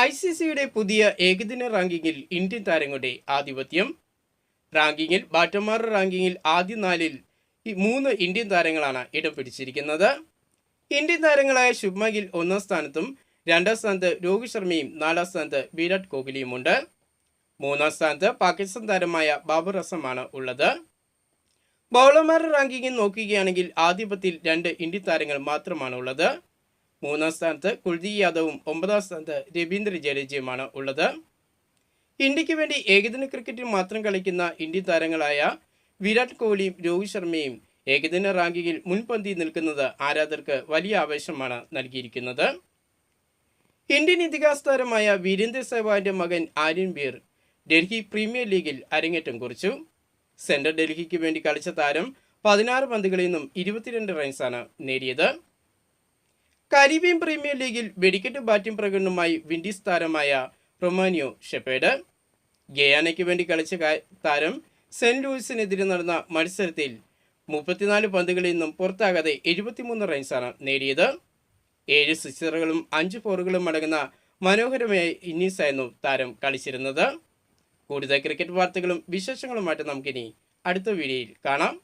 I C സിയുടെ പുതിയ ഏകദിന റാങ്കിങ്ങിൽ ഇന്ത്യൻ താരങ്ങളുടെ ആധിപത്യം. റാങ്കിങ്ങിൽ ബാറ്റന്മാർ റാങ്കിങ്ങിൽ ആദ്യ നാലിൽ മൂന്ന് ഇന്ത്യൻ താരങ്ങളാണ് ഇടം പിടിച്ചിരിക്കുന്നത്. ഇന്ത്യൻ താരങ്ങളായ ശുഭ്മ ഗിൽ ഒന്നാം സ്ഥാനത്തും രണ്ടാം സ്ഥാനത്ത് രോഹിത് ശർമ്മയും നാലാം സ്ഥാനത്ത് വിരാട് കോഹ്ലിയുമുണ്ട്. മൂന്നാം സ്ഥാനത്ത് പാകിസ്ഥാൻ താരമായ ബാബർ അസമാണ് ഉള്ളത്. ബൗളർമാരുടെ റാങ്കിങ്ങിൽ നോക്കുകയാണെങ്കിൽ ആധിപത്യത്തിൽ രണ്ട് ഇന്ത്യൻ താരങ്ങൾ മാത്രമാണ് ഉള്ളത് മൂന്നാം സ്ഥാനത്ത് കുൽദീപ് യാദവും ഒമ്പതാം സ്ഥാനത്ത് രവീന്ദ്ര ജഡേജയുമാണ് ഉള്ളത്. ഇന്ത്യയ്ക്ക് വേണ്ടി ഏകദിന ക്രിക്കറ്റിൽ മാത്രം കളിക്കുന്ന ഇന്ത്യൻ താരങ്ങളായ വിരാട് കോഹ്ലിയും രോഹിത് ശർമ്മയും ഏകദിന റാങ്കിങ്ങിൽ മുൻപന്തി നിൽക്കുന്നത് ആരാധകർക്ക് വലിയ ആവേശമാണ് നൽകിയിരിക്കുന്നത്. ഇന്ത്യൻ ഇതിഹാസ താരമായ വീരേന്ദ്ര സെഹ്വാഗിന്റെ മകൻ ആര്യൻ ബീർ ഡൽഹി പ്രീമിയർ ലീഗിൽ അരങ്ങേറ്റം കുറിച്ചു. സെൻട്രൽ ഡൽഹിക്ക് വേണ്ടി കളിച്ച താരം പതിനാറ് പന്തുകളിൽ നിന്നും ഇരുപത്തിരണ്ട് റൺസാണ് നേടിയത്. കരീബിയൻ പ്രീമിയർ ലീഗിൽ വെടിക്കെട്ട് ബാറ്റിംഗ് പ്രകടനവുമായി വിൻഡീസ് താരമായ റൊമാനിയോ ഷെപ്പേഡ്. ഗയാനയ്ക്ക് വേണ്ടി കളിച്ച താരം സെന്റ് ലൂയിസിനെതിരെ നടന്ന മത്സരത്തിൽ മുപ്പത്തിനാല് പന്തുകളിൽ നിന്നും പുറത്താകാതെ എഴുപത്തിമൂന്ന് റൺസാണ് നേടിയത്. ഏഴ് സിക്സറുകളും അഞ്ച് ഫോറുകളും അടങ്ങുന്ന മനോഹരമായ ഇന്നിങ്സായിരുന്നു താരം കളിച്ചിരുന്നത്. കൂടുതൽ ക്രിക്കറ്റ് വാർത്തകളും വിശേഷങ്ങളുമായിട്ട് നമുക്കിനി അടുത്ത വീഡിയോയിൽ കാണാം.